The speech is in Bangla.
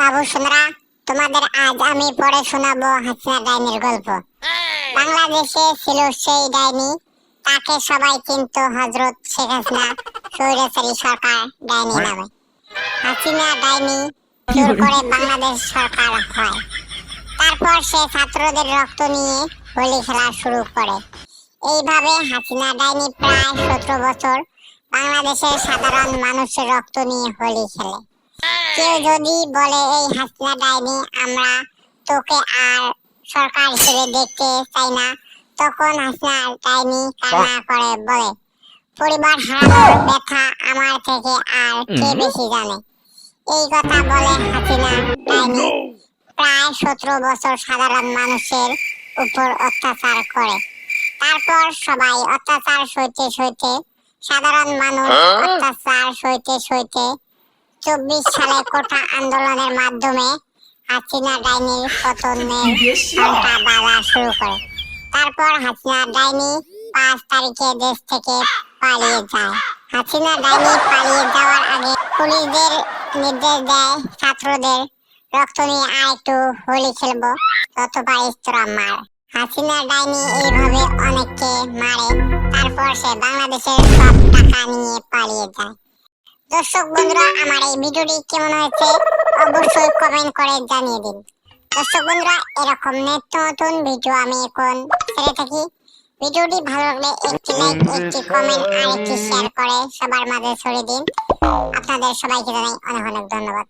বাবু সোনারা তোমাদের আজ আমি পড়ে শোনাবো হাসিনা ডাইনির গল্প। বাংলাদেশে ছিল সেই ডাইনি, তাকে সবাই কিন্তু হজরত শেখ হাসিনা, স্বৈরাচারী সরকার ডাইনি নামে। হাসিনা ডাইনি জোর করে বাংলাদেশ সরকার হয়। তারপর সে ছাত্রদের রক্ত নিয়ে হোলি খেলা শুরু করে। এইভাবে হাসিনা ডাইনি প্রায় সতেরো বছর বাংলাদেশের সাধারণ মানুষের রক্ত নিয়ে হোলি খেলে। কেউ যদি বলে এই হাসিনা ডাইনি আমরা তোকে আর সরকার হিসেবে দেখতে চাই না। তখন হাসিনা ডাইনি কান্না করে বলে পরিবার হারানোর ব্যথা আমার থেকে আর কে বেশি জানে? এই কথা বলে হাসিনা ডাইনি প্রায় সতেরো বছর সাধারণ মানুষের উপর অত্যাচার করে। তারপর সবাই অত্যাচার সইতে সইতে সাধারণ মানুষ অত্যাচার সইতে সইতে চব্বিশ সালে কোটা আন্দোলনের মাধ্যমে হাসিনা ডাইনির পতনের ঘণ্টা শুরু করে। তারপর হাসিনা ডাইনি পাঁচ তারিখে দেশ থেকে পালিয়ে যায়। হাসিনা ডাইনি পালিয়ে যাওয়ার আগে পুলিশদের নির্দেশ দেয় ছাত্রদের রক্ত নিয়ে আর একটু হোলি খেলব তত পারিস তোরা মার। হাসিনা ডাইনি এইভাবে অনেককে মারে। তারপর সে বাংলাদেশের সব টাকা নিয়ে পালিয়ে যায়। দর্শক বন্ধুরা, আমার এই ভিডিওটি কেমন হয়েছে অবশ্যই কমেন্ট করে জানিয়ে দিন। দর্শক বন্ধুরা, এরকম নিত্য নতুন ভিডিও আমি এখন ছেড়ে থাকি। ভিডিওটি ভালো লাগলে একটি লাইক একটি কমেন্ট আর একটি শেয়ার করে সবার মাঝে ছড়িয়ে দিন। আপনাদের সবাইকে জানাই অনেক অনেক ধন্যবাদ।